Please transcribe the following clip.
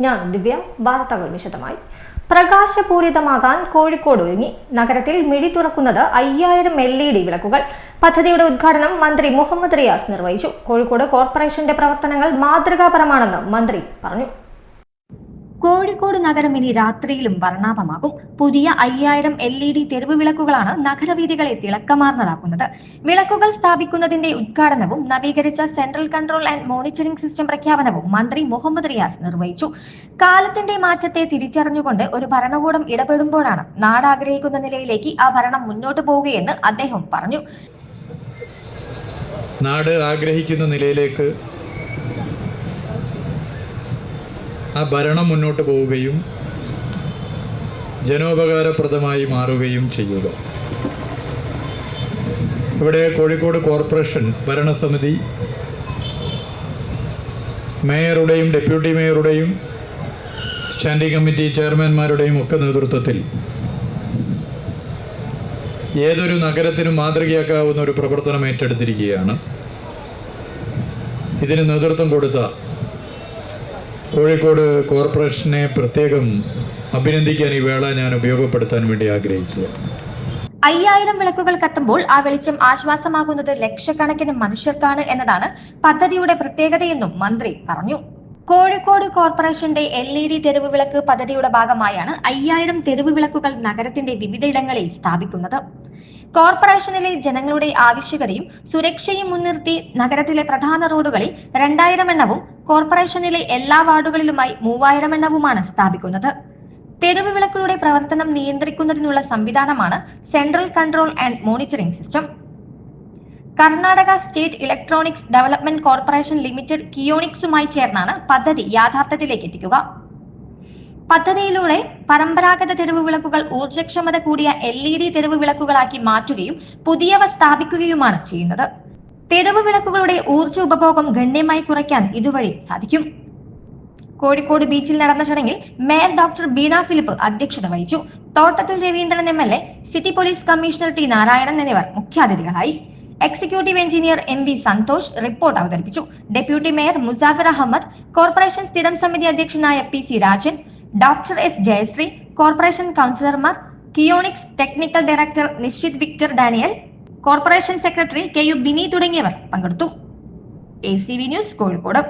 ഞാൻ ദിവ്യ വാർത്തകൾ വിശദമായി. പ്രകാശപൂരിതമാകാൻ കോഴിക്കോട് ഒരുങ്ങി. നഗരത്തിൽ മിഴി തുറക്കുന്നത് അയ്യായിരം എൽ ഇ ഡി വിളക്കുകൾ. പദ്ധതിയുടെ ഉദ്ഘാടനം മന്ത്രി മുഹമ്മദ് റിയാസ് നിർവഹിച്ചു. കോഴിക്കോട് കോർപ്പറേഷന്റെ പ്രവർത്തനങ്ങൾ മാതൃകാപരമാണെന്ന് മന്ത്രി പറഞ്ഞു. കോഴിക്കോട് നഗരം ഇനി രാത്രിയിലും വർണാഭമാകും. പുതിയ അയ്യായിരം എൽ ഇ ഡി തെരുവ് വിളക്കുകളാണ് നഗരവീഥികളെ തിളക്കമാർന്നതാക്കുന്നത്. വിളക്കുകൾ സ്ഥാപിക്കുന്നതിന്റെ ഉദ്ഘാടനവും നവീകരിച്ച central control and monitoring system പ്രഖ്യാപനവും മന്ത്രി മുഹമ്മദ് റിയാസ് നിർവഹിച്ചു. കാലത്തിന്റെ മാറ്റത്തെ തിരിച്ചറിഞ്ഞുകൊണ്ട് ഒരു ഭരണകൂടം ഇടപെടുമ്പോഴാണ് നാട് ആഗ്രഹിക്കുന്ന നിലയിലേക്ക് ആ ഭരണം മുന്നോട്ട് പോവുകയെന്ന് അദ്ദേഹം പറഞ്ഞു. നാട് ആഗ്രഹിക്കുന്ന നിലയിലേക്ക് ആ ഭരണം മുന്നോട്ട് പോവുകയും ജനോപകാരപ്രദമായി മാറുകയും ചെയ്യുക. ഇവിടെ കോഴിക്കോട് കോർപ്പറേഷൻ ഭരണസമിതി മേയറുടെയും ഡെപ്യൂട്ടി മേയറുടെയും സ്റ്റാൻഡിംഗ് കമ്മിറ്റി ചെയർമാൻമാരുടെയും ഒക്കെ നേതൃത്വത്തിൽ ഏതൊരു നഗരത്തിനും മാതൃകയാക്കാവുന്ന ഒരു പ്രവർത്തനം ഏറ്റെടുത്തിരിക്കുകയാണ്. ഇതിന് നേതൃത്വം കൊടുത്ത കോഴിക്കോട് കോർപ്പറേഷനെ പ്രത്യേകം അഭിനന്ദിക്കാൻ ഈ വേള ഞാൻ ഉപയോഗപ്പെടുത്താൻ വേണ്ടി ആഗ്രഹിച്ചു അയ്യായിരം വിളക്കുകൾ കത്തുമ്പോൾ ആ വെളിച്ചം ആശ്വാസമാകുന്നത് ലക്ഷക്കണക്കിന് മനുഷ്യർക്കാണ് എന്നതാണ് പദ്ധതിയുടെ പ്രത്യേകതയെന്നും മന്ത്രി പറഞ്ഞു. കോഴിക്കോട് കോർപ്പറേഷന്റെ എൽ ഇ ഡി തെരുവ് വിളക്ക് പദ്ധതിയുടെ ഭാഗമായാണ് അയ്യായിരം തെരുവ് വിളക്കുകൾ നഗരത്തിന്റെ വിവിധയിടങ്ങളിൽ സ്ഥാപിക്കുന്നത്. കോർപ്പറേഷനിലെ ജനങ്ങളുടെ ആവശ്യകതയും സുരക്ഷയും മുൻനിർത്തി നഗരത്തിലെ പ്രധാന റോഡുകളിൽ രണ്ടായിരം എണ്ണവും കോർപ്പറേഷനിലെ എല്ലാ വാർഡുകളിലുമായി മൂവായിരം എണ്ണവുമാണ് സ്ഥാപിക്കുന്നത്. തെരുവ് വിളക്കുകളുടെ പ്രവർത്തനം നിയന്ത്രിക്കുന്നതിനുള്ള സംവിധാനമാണ് central control and monitoring system. Karnataka state electronics development corporation limited കിയോണിക്സുമായി ചേർന്നാണ് പദ്ധതി യാഥാർത്ഥ്യത്തിലേക്ക് എത്തിക്കുക. പദ്ധതിയിലൂടെ പരമ്പരാഗത തെരുവ് വിളക്കുകൾ ഊർജക്ഷമത കൂടിയ എൽ ഇ ഡി തെരുവ് വിളക്കുകളാക്കി മാറ്റുകയും പുതിയവ സ്ഥാപിക്കുകയുമാണ് ചെയ്യുന്നത്. തെരുവ് വിളക്കുകളുടെ ഊർജ ഉപഭോഗം ഗണ്യമായി കുറയ്ക്കാൻ ഇതുവഴി സാധിക്കും. കോഴിക്കോട് ബീച്ചിൽ നടന്ന ചടങ്ങിൽ മേയർ ഡോക്ടർ ബീന ഫിലിപ്പ് അധ്യക്ഷത വഹിച്ചു. Thottathil Ravindran M L A city police commissioner T Narayanan എന്നിവർ മുഖ്യാതിഥികളായി. Executive engineer M V Santhosh report അവതരിപ്പിച്ചു. Deputy mayor Musafir Ahmed corporation സ്ഥിരം സമിതി അധ്യക്ഷനായ P C Rajan doctor S Jayasree corporation കൗൺസിലർമാർ Keonics technical director Nishchith Victor Daniel corporation secretary K U Bini തുടങ്ങിയവർ പങ്കെടുത്തു. A C V news Kozhikode.